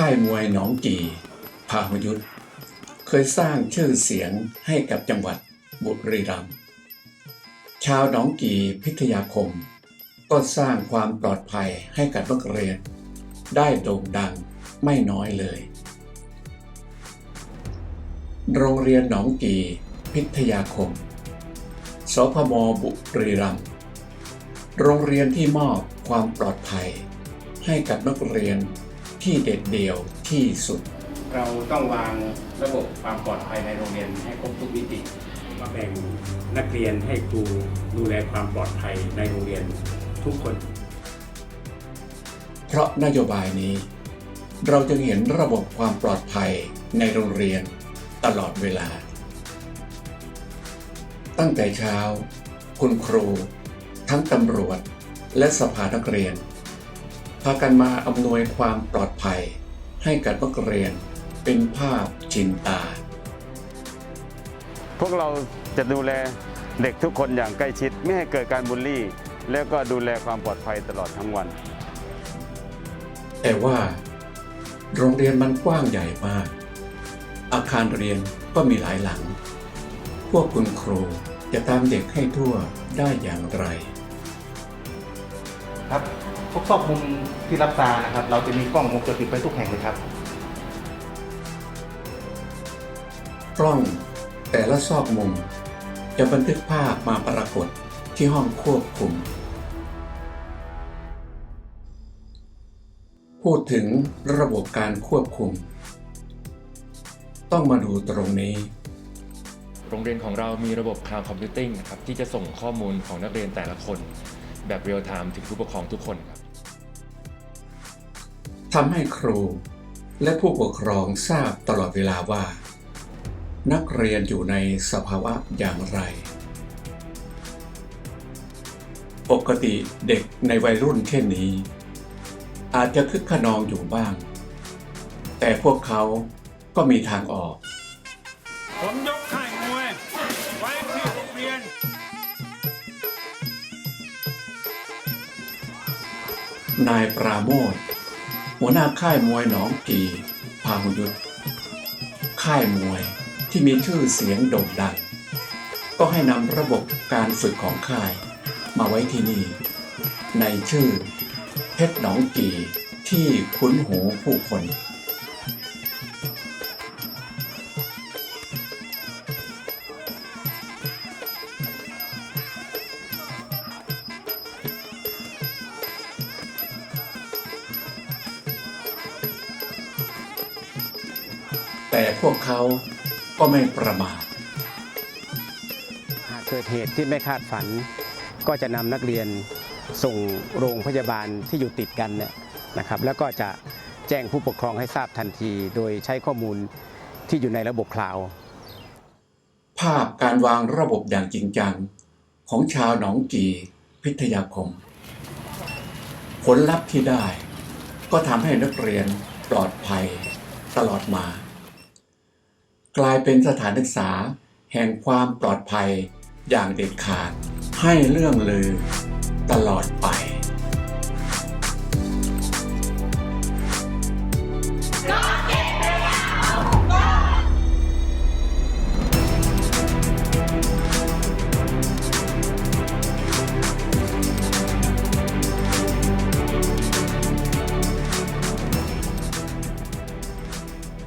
ค่ายมวยหนองกี่พาหยุทธเคยสร้างชื่อเสียงให้กับจังหวัดบุรีรัมย์ชาวหนองกี่พิทยาคม ก็สร้างความปลอดภัยให้กับนักเรียน ได้โด่งดังไม่น้อยเลย โรงเรียนหนองกี่พิทยาคม สพมบุรีรัมย์โรงเรียนที่มอบความปลอดภัย ให้กับนักเรียน ที่เด็ดเดี่ยวที่สุด เราต้องวางระบบความปลอดภัยในโรงเรียนให้ครบทุกมิติก็แบ่งนักเรียนให้ครูดูแลความปลอดภัยในโรงเรียนทุกคน เพราะนโยบายนี้ เราจึงเห็นระบบความปลอดภัยในโรงเรียนตลอดเวลา ตั้งแต่เช้า คุณครู ทั้งตำรวจ และสภานักเรียนพากันมาอำนวยความปลอดภัย ให้กับนักเรียนเป็นภาพชินตา พวกเราจะดูแลเด็กทุกคนอย่างใกล้ชิดไม่ให้เกิดการบูลลี่ แล้วก็ดูแลความปลอดภัยตลอดทั้งวัน แต่ว่า โรงเรียนมันกว้างใหญ่มาก อาคารเรียนก็มีหลายหลัง พวกคุณครูจะตามเด็กให้ทั่วได้อย่างไร ครับ ทุกซอกมุมที่รับตานะครับ เราจะมีกล้องวงจรปิดไปทุกแห่งเลยครับ กล้องแต่ละซอกมุม จะบันทึกภาพมาปรากฏที่ห้องควบคุม พูดถึงระบบการควบคุม ต้องมาดูตรงนี้ โรงเรียนของเรามีระบบ Cloud Computing นะครับที่จะส่งข้อมูลของนักเรียนแต่ละคน แบบเรียลไทม์ถึงผู้ปกครองทุกคนครับ ทำให้ครู และผู้ปกครองทราบตลอดเวลาว่า นักเรียนอยู่ในสภาวะอย่างไร ปกติเด็กในวัยรุ่นเช่นนี้ อาจจะคึกขนองอยู่บ้าง แต่พวกเขาก็มีทางออก ผมยกค่ายมวยไว้ที่โรงเรียน นายปราโมท หัวหน้าค่ายมวยหนองกีพาหุยุทธค่ายมวยที่มีชื่อเสียงโด่งดัง ก็ให้นำระบบการฝึกของค่ายมาไว้ที่นี่ ในชื่อเพชรหนองกีที่คุ้นหูผู้คน แต่พวกเขาก็ไม่ประมาทหากเกิดเหตุที่ไม่คาดฝัน ก็จะนำนักเรียนส่งโรงพยาบาลที่อยู่ติดกันเนี่ยนะครับ แล้วก็จะแจ้งผู้ปกครองให้ทราบทันที โดยใช้ข้อมูลที่อยู่ในระบบคลาวด์ภาพการวางระบบอย่างจริงจัง ของชาวหนองกีพิทยาคม ผลลัพธ์ที่ได้ก็ทำให้นักเรียนปลอดภัยตลอดมา กลายเป็นสถานศึกษาแห่งความปลอดภัยอย่างเด็ดขาดให้เรื่องลือตลอดไป